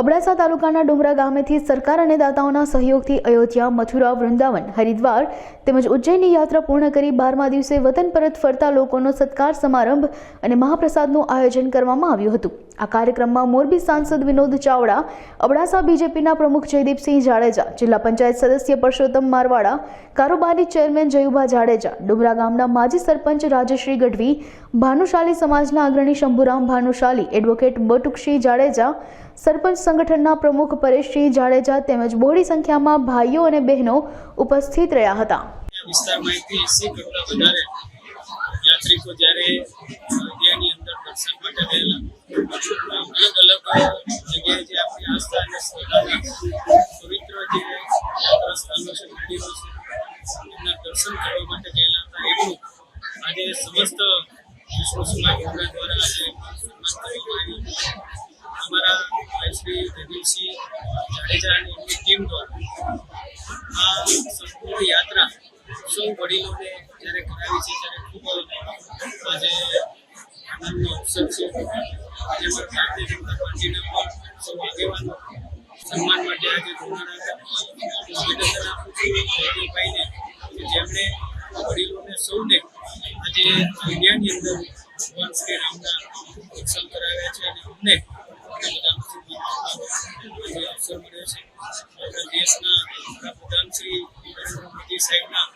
અબડાસા તાલુકાના ડુમરા ગામેથી સરકાર અને દાતાઓના સહયોગથી અયોધ્યા, મથુરા, વૃંદાવન, હરિદ્વાર તેમજ ઉજ્જૈનની યાત્રા પૂર્ણ કરી બારમા દિવસે વતન પરત ફરતા લોકોનો સત્કાર સમારંભ અને મહાપ્રસાદનું આયોજન કરવામાં આવ્યું હતું. આ કાર્યક્રમમાં મોરબી સાંસદ વિનોદ ચાવડા, અબડાસા બીજેપીના પ્રમુખ જયદીપસિંહ જાડેજા, જિલ્લા પંચાયત સદસ્ય પરસોત્તમ મારવાડા, કારોબારી ચેરમેન જયુભા જાડેજા ડુમરા ગામના માજી સરપંચ રાજશ્રી ગઢવી, ભાનુશાલી સમાજના અગ્રણી શંભુરામ ભાનુશાલી, એડવોકેટ બટુકસિંહ જાડેજા, સરપંચ સંગઠનના પ્રમુખ પરેશસિંહ જાડેજા તેમજ બહોળી સંખ્યામાં ભાઈઓ અને બહેનો ઉપસ્થિત રહ્યા હતા. યાત્રિકો જ્યારે અલગ અલગ જગ્યાએ જે આપણી આસ્થા અને શ્રદ્ધાના પવિત્ર જે યાત્રા સ્થાનો છે મંદિરો છે એમના દર્શન કરવા માટે ગયેલા હતા એટલું આજે સમસ્ત વિશ્વ સમાજ દ્વારા આજે સન્માન કરવામાં આવ્યું અમારા ભાઈ શ્રી અને એમની ટીમ દ્વારા આ સંપૂર્ણ યાત્રા સૌ વડીલોને જ્યારે કરાવી છે, ત્યારે ખૂબ આજે આનંદનો અવસર છે સન્માન માટે આજે કે જેમણે વડીલોને સૌને આજે ઇન્ડિયાની અંદર ભગવાન શ્રી રામના દર્શન કરાવ્યા છે અને અમને અવસર મળ્યો છે આપણા દેશના વડાપ્રધાન શ્રી નરેન્દ્ર મોદી સાહેબના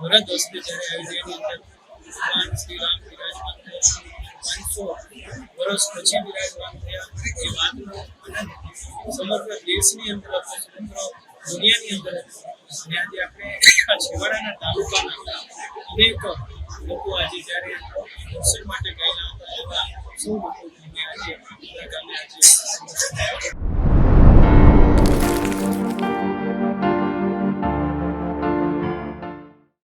વરદ હસ્તે જ્યારે અયોધ્યાની અંદર ભગવાન શ્રી રામ વર્ષ પછી વિરાજમાન થયા. એ વાતનો સમગ્ર દેશની અંદર સમગ્ર દુનિયાની અંદર અને આજે આપણે આ છેવાડાના તાલુકાના અનેક લોકો આજે જ્યારે દર્શન માટે ગયેલા હતા, એવા સૌ લોકો આજે